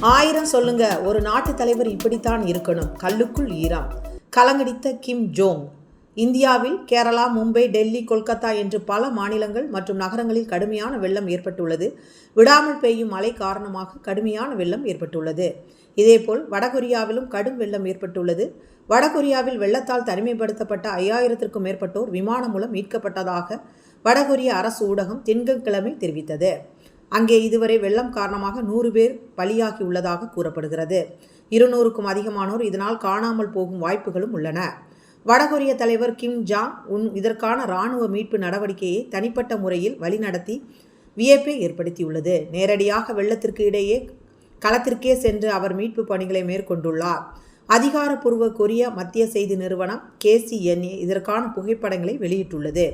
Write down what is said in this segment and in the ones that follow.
ஆயிரம் சொல்லுங்க ஒரு நாட்டு தலைவர் இப்படித்தான் இருக்கணும். கல்லுக்குள் ஈரான். கலங்கடித்த கிம் ஜோங். இந்தியாவில் கேரளா மும்பை டெல்லி கொல்கத்தா என்று பல மாநிலங்கள் மற்றும் நகரங்களில் கடுமையான வெள்ளம் ஏற்பட்டுள்ளது. விடாமல் பெய்யும் மழை காரணமாக கடுமையான வெள்ளம் ஏற்பட்டுள்ளது. இதேபோல் வடகொரியாவிலும் கடும் வெள்ளம் ஏற்பட்டுள்ளது. வடகொரியாவில் வெள்ளத்தால் தனிமைப்படுத்தப்பட்ட ஐயாயிரத்திற்கும் மேற்பட்டோர் விமானம் மூலம் மீட்கப்பட்டதாக வடகொரிய அரசு ஊடகம் திங்கட்கிழமை தெரிவித்தது. அங்கே இதுவரை வெள்ளம் காரணமாக நூறு பேர் பலியாகி உள்ளதாக கூறப்படுகிறது. இருநூறுக்கும் அதிகமானோர் இதனால் காணாமல் போகும் வாய்ப்புகளும் உள்ளன. வடகொரிய தலைவர் கிம் ஜாங் உன் இதற்கான இராணுவ மீட்பு நடவடிக்கையை தனிப்பட்ட முறையில் வழிநடத்தி வியப்பை ஏற்படுத்தியுள்ளது. நேரடியாக வெள்ளத்திற்கு இடையே களத்திற்கே சென்று அவர் மீட்பு பணிகளை மேற்கொண்டுள்ளார். அதிகாரப்பூர்வ கொரிய மத்திய செய்தி நிறுவனம் கேசிஎன்ஏ இதற்கான புகைப்படங்களை வெளியிட்டுள்ளது.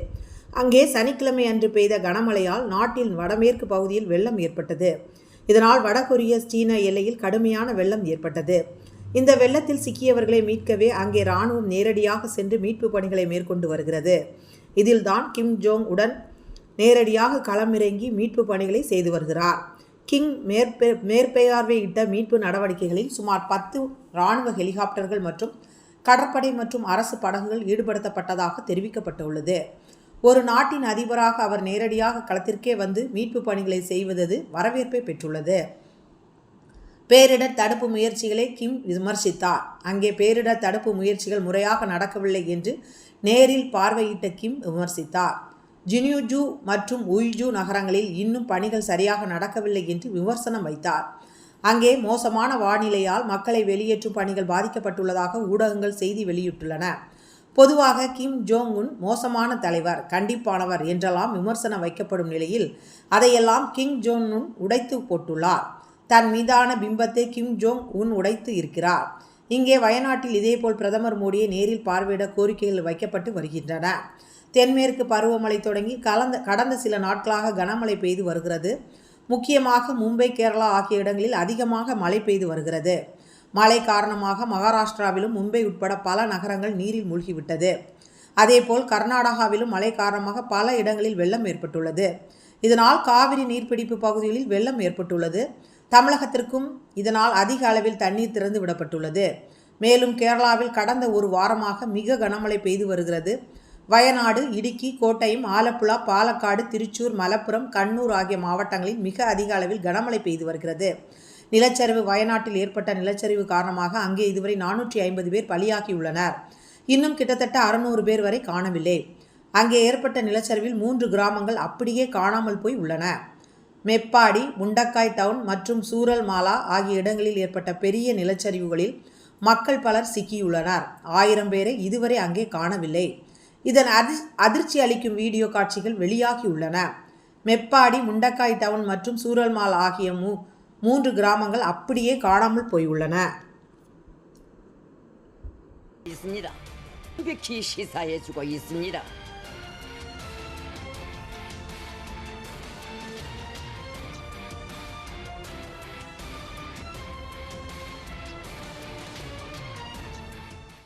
அங்கே சனிக்கிழமை அன்று பெய்த கனமழையால் நாட்டின் வடமேற்கு பகுதியில் வெள்ளம் ஏற்பட்டது. இதனால் வடகொரிய சீன எல்லையில் கடுமையான வெள்ளம் ஏற்பட்டது. இந்த வெள்ளத்தில் சிக்கியவர்களை மீட்கவே அங்கே இராணுவம் நேரடியாக சென்று மீட்பு பணிகளை மேற்கொண்டு வருகிறது. இதில்தான் கிம் ஜோங் உடன் நேரடியாக களமிறங்கி மீட்பு பணிகளை செய்து வருகிறார். கிங் மேற்பே மேற்பெயார்வையிட்ட மீட்பு நடவடிக்கைகளில் சுமார் பத்து இராணுவ ஹெலிகாப்டர்கள் மற்றும் கடற்படை மற்றும் அரசு படகுகள் ஈடுபடுத்தப்பட்டதாக தெரிவிக்கப்பட்டுள்ளது. ஒரு நாட்டின் அதிபராக அவர் நேரடியாக களத்திற்கே வந்து மீட்பு பணிகளை செய்வது வரவேற்பை பெற்றுள்ளது. பேரிடர் தடுப்பு முயற்சிகளை கிம் விமர்சித்தார். அங்கே பேரிடர் தடுப்பு முயற்சிகள் முறையாக நடக்கவில்லை என்று நேரில் பார்வையிட்ட கிம் விமர்சித்தார். ஜினியூஜு மற்றும் உய்ஜு நகரங்களில் இன்னும் பணிகள் சரியாக நடக்கவில்லை என்று விமர்சனம் வைத்தார். அங்கே மோசமான வானிலையால் மக்களை வெளியேற்றும் பணிகள் பாதிக்கப்பட்டுள்ளதாக ஊடகங்கள் செய்தி வெளியிட்டுள்ளன. பொதுவாக கிம் ஜோங் உன் மோசமான தலைவர் கண்டிப்பானவர் என்றெல்லாம் விமர்சனம் வைக்கப்படும் நிலையில் அதையெல்லாம் கிம் ஜோங் உன் உடைத்து போட்டுள்ளார். தன் மீதான பிம்பத்தை கிம் ஜோங் உன் உடைத்து இருக்கிறார். இங்கே வயநாட்டில் இதேபோல் பிரதமர் மோடியை நேரில் பார்வையிட கோரிக்கைகள் வைக்கப்பட்டு வருகின்றன. தென்மேற்கு பருவமழை தொடங்கி கலந்த கடந்த சில நாட்களாக கனமழை பெய்து வருகிறது. முக்கியமாக மும்பை கேரளா ஆகிய இடங்களில் அதிகமாக மழை பெய்து வருகிறது. மழை காரணமாக மகாராஷ்டிராவிலும் மும்பை உட்பட பல நகரங்கள் நீரில் மூழ்கிவிட்டது. அதேபோல் கர்நாடகாவிலும் மழை காரணமாக பல இடங்களில் வெள்ளம் ஏற்பட்டுள்ளது. இதனால் காவிரி நீர்பிடிப்பு பகுதிகளில் வெள்ளம் ஏற்பட்டுள்ளது. தமிழகத்திற்கும் இதனால் அதிக அளவில் தண்ணீர் திறந்து விடப்பட்டுள்ளது. மேலும் கேரளாவில் கடந்த ஒரு வாரமாக மிக கனமழை பெய்து வருகிறது. வயநாடு இடுக்கி கோட்டயம் ஆலப்புழா பாலக்காடு திருச்சூர் மலப்புரம் கண்ணூர் ஆகிய மாவட்டங்களில் மிக அதிக அளவில் கனமழை பெய்து வருகிறது. நிலச்சரிவு வயநாட்டில் ஏற்பட்ட நிலச்சரிவு காரணமாக அங்கே இதுவரை நானூற்றி ஐம்பது பேர் பலியாகியுள்ளனர். இன்னும் கிட்டத்தட்ட அறுநூறு பேர் வரை காணவில்லை. அங்கே ஏற்பட்ட நிலச்சரிவில் மூன்று கிராமங்கள் அப்படியே காணாமல் போய் உள்ளன. மெப்பாடி முண்டக்காய் டவுன் மற்றும் சூரல் மாலா ஆகிய இடங்களில் ஏற்பட்ட பெரிய நிலச்சரிவுகளில் மக்கள் பலர் சிக்கியுள்ளனர். ஆயிரம் பேரை இதுவரை அங்கே காணவில்லை. இதன் அதி அதிர்ச்சி அளிக்கும் வீடியோ காட்சிகள் வெளியாகியுள்ளன மெப்பாடி முண்டக்காய் டவுன் மற்றும் சூரல்மால் ஆகிய மூ மூன்று கிராமங்கள் அப்படியே காணாமல் போயுள்ளன 있습니다. 완벽히 시사해주고 있습니다.